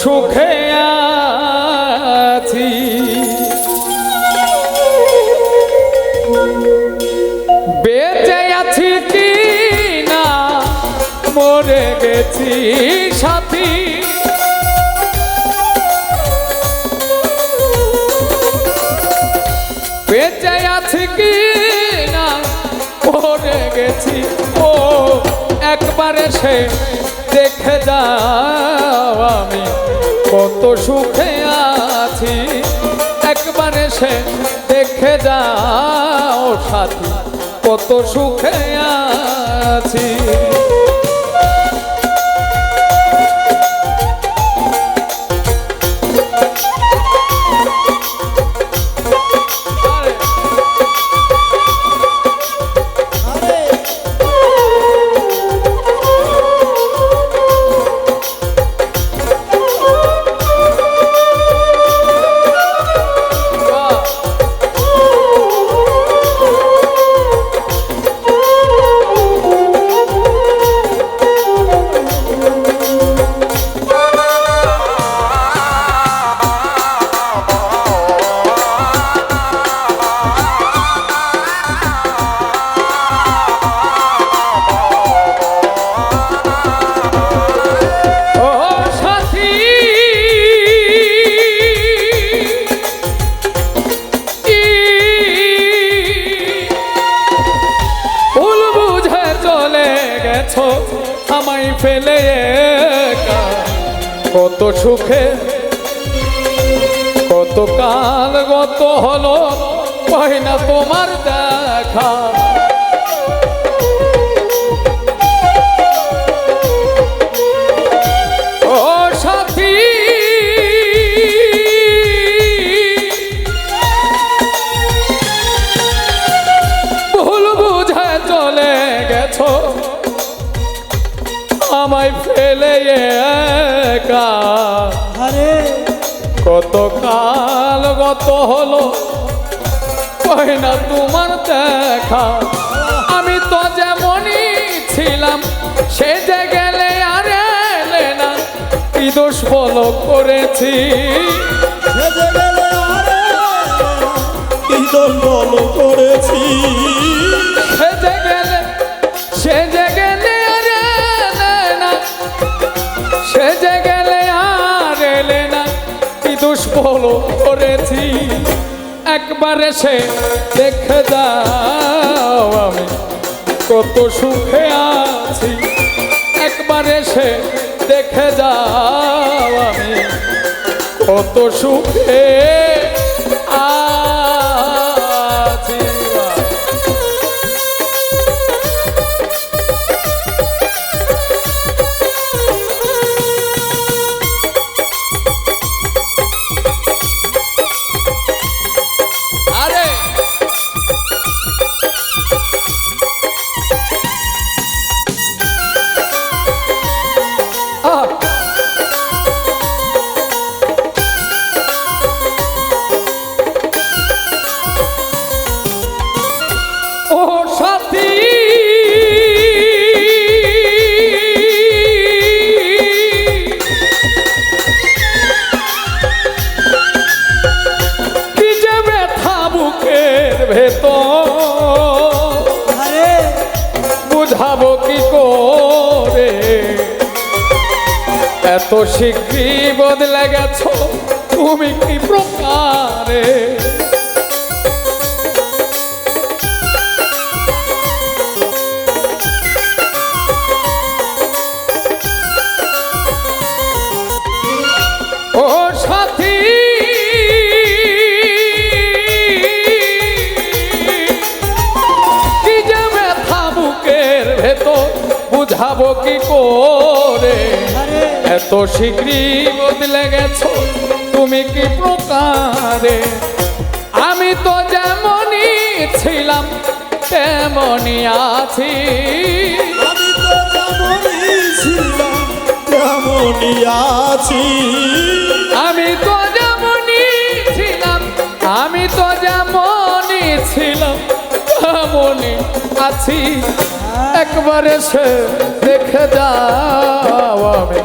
সুখে আছি। বেঁচে আছি কি না? মরে গেছি সাথী। বেঁচে আছি কি না? মরে গেছি। ও, একবার এসে দেখে যাও আমি। কত সুখে আছি। একবার এসে দেখে যাও সাথী কত সুখে আছি। ফেলে কত সুখে কত কাল গত হলো পাই না তোমার দেখা। আমায় ফেলে একা। কত কাল গত হলো না তোমার দেখা। আমি তো যেমনই ছিলাম সে যে গেলে আর এলে না। কি দোষ বলো করেছি? সেজে কি দোষ বলো করেছি? বলো করেছি। একবার এসে দেখে দাও আমি কত সুখে আছি। একবার এসে দেখে যাও আমি কত সুখে এত শীঘ্রই বদলে গেছ তুমি কি প্রকারে? ভেতর বুঝাবো কি করে? এত শীঘ্রই বদলে গেছো তুমি কি প্রকারে? আমি তো যেমনই ছিলাম তেমনই আছি। আমি তো যেমনই ছিলাম তেমনই আছি। আমি তো যেমনই ছিলাম আমি তো যেমনই ছিলাম তেমনই আছি। একবার সে দেখে যাও আমি।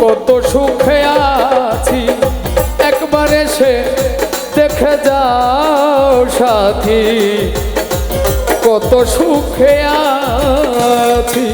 কত সুখে আছি, একবার সে দেখে যাও সাথী। কত সুখে আছি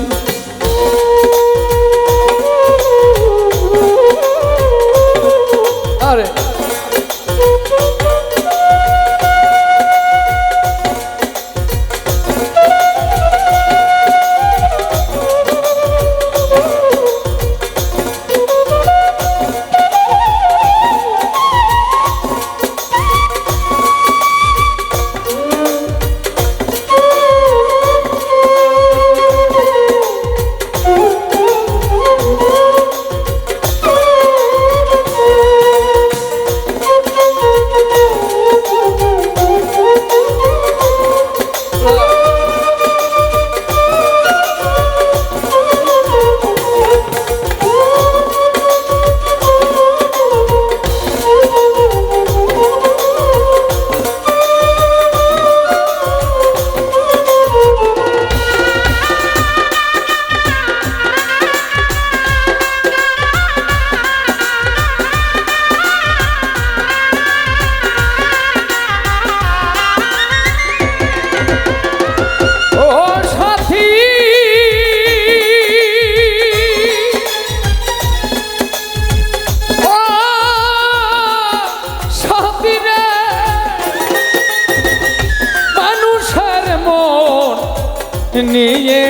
নিয়ে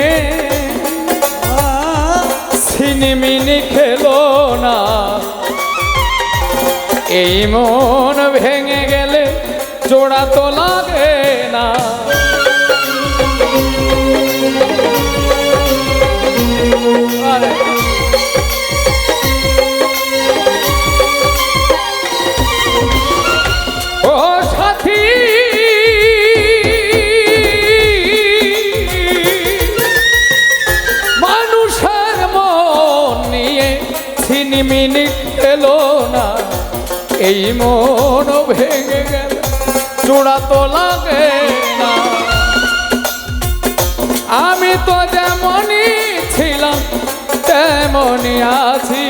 সিনেমিনি খেলো না। এই মন ভেঙে গেলে জোড়া তো লাগে না। ছিনিমিনি খেলো না। এই মন ভেঙে গেল, চূড়া তো লাগে না। আমি তো যেমনই ছিলাম, তেমনই আছি।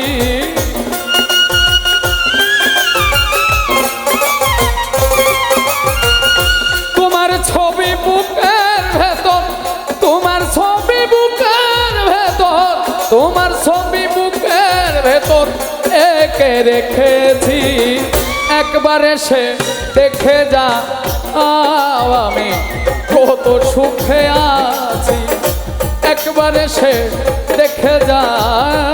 রেখেছি একবার এসে দেখে যা। আমি কত সুখে আছি একবার এসে দেখে যাও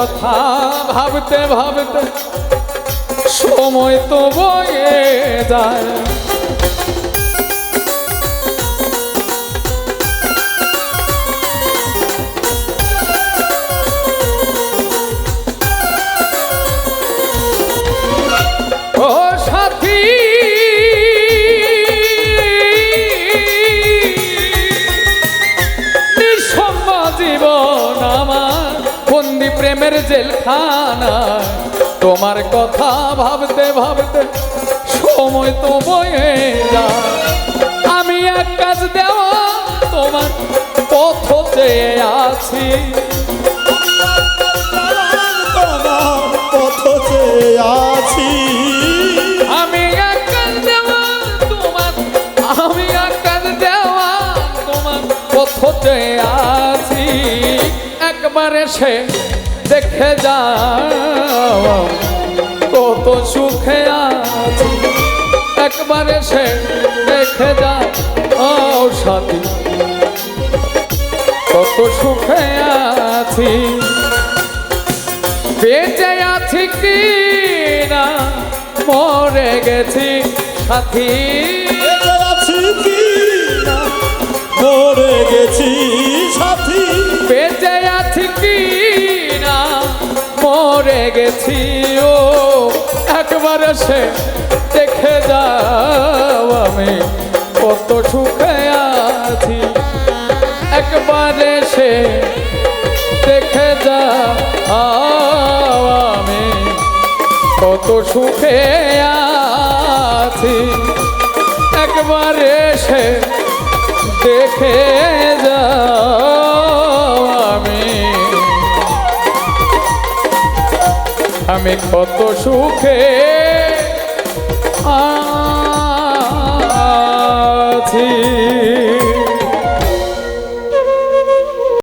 কথা ভাবতে ভাবতে সময় তো বয়ে যায়। বন্দি প্রেমের জেলখানা। তোমার কথা ভাবতে ভাবতে সময় তো বয়ে যায়। আমি এক কাজ দেওয়া, তোমার পথ চেয়ে আছি। পথ চেয়ে আছি আমি এক কাজ দেওয়া, তোমার আমি এক কাজ দেওয়া, তোমার পথতে আছি এসে দেখে যাও কত সুখে আছি। একবার এসে দেখে যা ও সাথী। কত সুখে আছি। বেঁচে আছি কি না? মরে গেছি সাথী। আছি কি না? মরে গেছি সাথী। বেঁচে মরে গেছি, ও, একবার সে দেখে যাও আমি কত সুখে আছি। একবার সে দেখে যাও আমি কত সুখে আছি। একবার সে দেখে যাও আমি কত সুখে। আছি